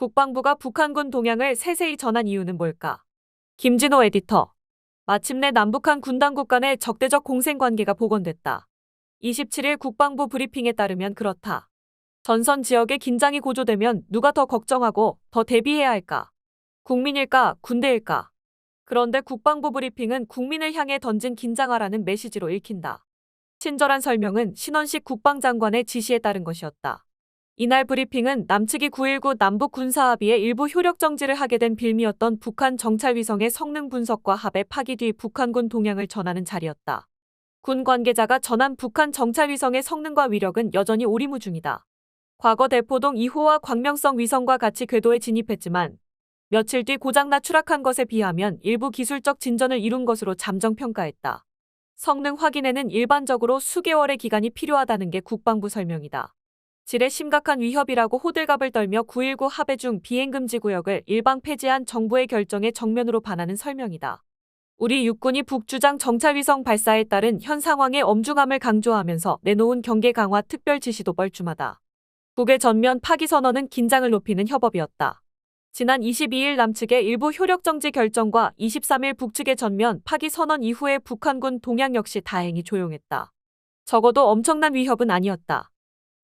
국방부가 북한군 동향을 세세히 전한 이유는 뭘까? 김진호 에디터. 마침내 남북한 군당국 간의 적대적 공생 관계가 복원됐다. 27일 국방부 브리핑에 따르면 그렇다. 전선 지역의 긴장이 고조되면 누가 더 걱정하고 더 대비해야 할까? 국민일까, 군대일까? 그런데 국방부 브리핑은 국민을 향해 던진 긴장하라는 메시지로 읽힌다. 친절한 설명은 신원식 국방장관의 지시에 따른 것이었다. 이날 브리핑은 남측이 9.19 남북 군사합의의 일부 효력 정지를 하게 된 빌미였던 북한 정찰위성의 성능 분석과 합의 파기 뒤 북한군 동향을 전하는 자리였다. 군 관계자가 전한 북한 정찰위성의 성능과 위력은 여전히 오리무중이다. 과거 대포동 2호와 광명성 위성과 같이 궤도에 진입했지만 며칠 뒤 고장나 추락한 것에 비하면 일부 기술적 진전을 이룬 것으로 잠정 평가했다. 성능 확인에는 일반적으로 수개월의 기간이 필요하다는 게 국방부 설명이다. 질의 심각한 위협이라고 호들갑을 떨며 9.19 합의 중 비행금지 구역을 일방 폐지한 정부의 결정에 정면으로 반하는 설명이다. 우리 육군이 북주장 정찰위성 발사에 따른 현 상황의 엄중함을 강조하면서 내놓은 경계 강화 특별 지시도 뻘쭘하다. 북의 전면 파기 선언은 긴장을 높이는 협업이었다. 지난 22일 남측의 일부 효력 정지 결정과 23일 북측의 전면 파기 선언 이후에 북한군 동향 역시 다행히 조용했다. 적어도 엄청난 위협은 아니었다.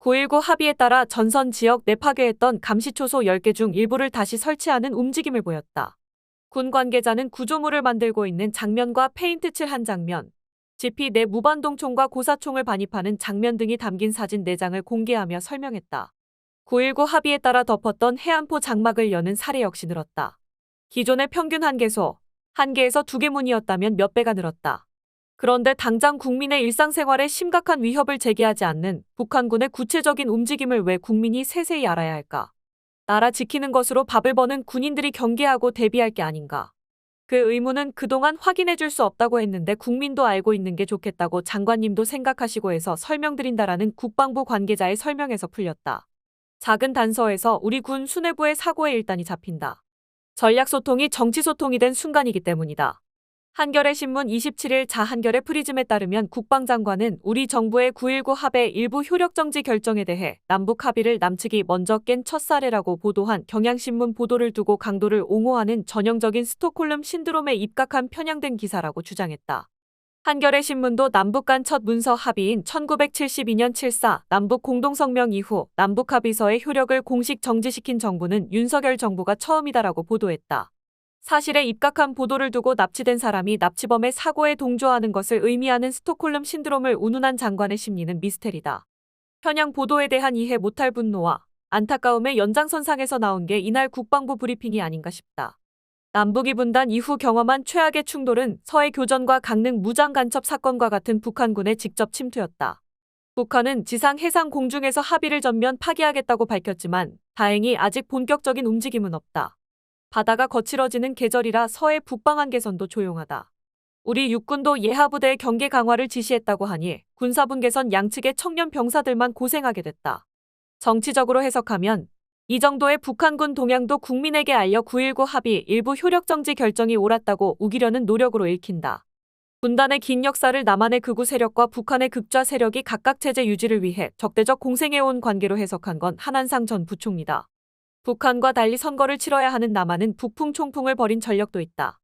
9.19 합의에 따라 전선 지역 내 파괴했던 감시초소 10개 중 일부를 다시 설치하는 움직임을 보였다. 군 관계자는 구조물을 만들고 있는 장면과 페인트 칠한 장면, GP 내 무반동총과 고사총을 반입하는 장면 등이 담긴 사진 4장을 공개하며 설명했다. 9.19 합의에 따라 덮었던 해안포 장막을 여는 사례 역시 늘었다. 기존의 평균 한 개소, 한 개에서 두 개 문이었다면 몇 배가 늘었다. 그런데 당장 국민의 일상생활에 심각한 위협을 제기하지 않는 북한군의 구체적인 움직임을 왜 국민이 세세히 알아야 할까? 나라 지키는 것으로 밥을 버는 군인들이 경계하고 대비할 게 아닌가? 그 의무는 그동안 확인해 줄 수 없다고 했는데 국민도 알고 있는 게 좋겠다고 장관님도 생각하시고 해서 설명드린다라는 국방부 관계자의 설명에서 풀렸다. 작은 단서에서 우리 군 수뇌부의 사고의 일단이 잡힌다. 전략소통이 정치소통이 된 순간이기 때문이다. 한겨레 신문 27일 자 한겨레 프리즘에 따르면 국방장관은 우리 정부의 9.19 합의 일부 효력 정지 결정에 대해 남북 합의를 남측이 먼저 깬 첫 사례라고 보도한 경향신문 보도를 두고 강도를 옹호하는 전형적인 스톡홀름 신드롬에 입각한 편향된 기사라고 주장했다. 한겨레 신문도 남북 간 첫 문서 합의인 1972년 74 남북 공동성명 이후 남북 합의서의 효력을 공식 정지시킨 정부는 윤석열 정부가 처음이다라고 보도했다. 사실에 입각한 보도를 두고 납치된 사람이 납치범의 사고에 동조하는 것을 의미하는 스톡홀름 신드롬을 운운한 장관의 심리는 미스테리다. 현양 보도에 대한 이해 못할 분노와 안타까움의 연장선상에서 나온 게 이날 국방부 브리핑이 아닌가 싶다. 남북이 분단 이후 경험한 최악의 충돌은 서해 교전과 강릉 무장 간첩 사건과 같은 북한군의 직접 침투였다. 북한은 지상 해상 공중에서 합의를 전면 파기하겠다고 밝혔지만 다행히 아직 본격적인 움직임은 없다. 바다가 거칠어지는 계절이라 서해 북방한 개선도 조용하다. 우리 육군도 예하부대의 경계 강화를 지시했다고 하니 군사분 개선 양측의 청년 병사들만 고생하게 됐다. 정치적으로 해석하면 이 정도의 북한군 동향도 국민에게 알려 9.19 합의 일부 효력 정지 결정이 옳았다고 우기려는 노력으로 읽힌다. 분단의 긴 역사를 남한의 극우 세력과 북한의 극좌 세력이 각각 체제 유지를 위해 적대적 공생해온 관계로 해석한 건 한한상 전 부총리다. 북한과 달리 선거를 치러야 하는 남한은 북풍 총풍을 벌인 전력도 있다.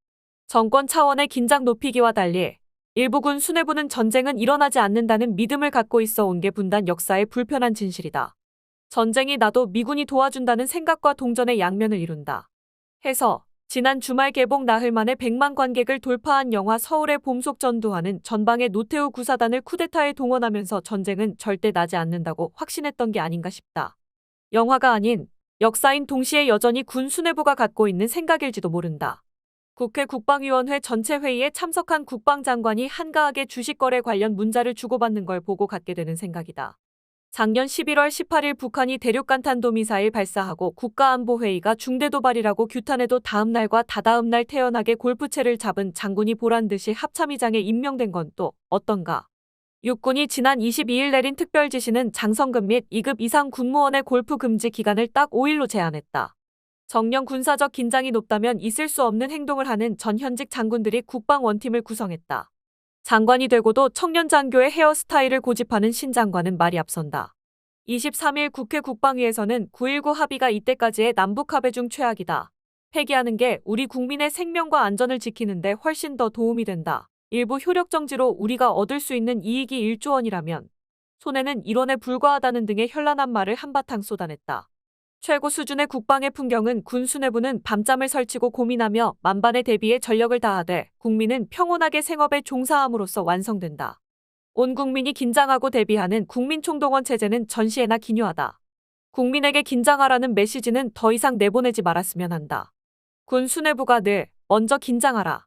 정권 차원의 긴장 높이기와 달리 일부군 수뇌부는 전쟁은 일어나지 않는다는 믿음을 갖고 있어 온 게 분단 역사의 불편한 진실이다. 전쟁이 나도 미군이 도와준다는 생각과 동전의 양면을 이룬다. 해서 지난 주말 개봉 나흘 만에 100만 관객을 돌파한 영화 서울의 봄속 전두환은 전방의 노태우 구사단을 쿠데타에 동원하면서 전쟁은 절대 나지 않는다고 확신했던 게 아닌가 싶다. 영화가 아닌 역사인 동시에 여전히 군 수뇌부가 갖고 있는 생각일지도 모른다. 국회 국방위원회 전체 회의에 참석한 국방장관이 한가하게 주식거래 관련 문자를 주고받는 걸 보고 갖게 되는 생각이다. 작년 11월 18일 북한이 대륙간탄도미사일 발사하고 국가안보회의가 중대도발이라고 규탄해도 다음 날과 다다음 날 태연하게 골프채를 잡은 장군이 보란 듯이 합참의장에 임명된 건 또 어떤가? 육군이 지난 22일 내린 특별 지시는 장성급 및 2급 이상 군무원의 골프 금지 기간을 딱 5일로 제한했다. 정령 군사적 긴장이 높다면 있을 수 없는 행동을 하는 전 현직 장군들이 국방 원팀을 구성했다. 장관이 되고도 청년 장교의 헤어스타일을 고집하는 신 장관은 말이 앞선다. 23일 국회 국방위에서는 9.19 합의가 이때까지의 남북 합의 중 최악이다. 폐기하는 게 우리 국민의 생명과 안전을 지키는데 훨씬 더 도움이 된다. 일부 효력 정지로 우리가 얻을 수 있는 이익이 1조 원이라면 손해는 1원에 불과하다는 등의 현란한 말을 한바탕 쏟아냈다. 최고 수준의 국방의 풍경은 군 수뇌부는 밤잠을 설치고 고민하며 만반의 대비에 전력을 다하되 국민은 평온하게 생업에 종사함으로써 완성된다. 온 국민이 긴장하고 대비하는 국민총동원 체제는 전시회나 기묘하다. 국민에게 긴장하라는 메시지는 더 이상 내보내지 말았으면 한다. 군 수뇌부가 늘 먼저 긴장하라.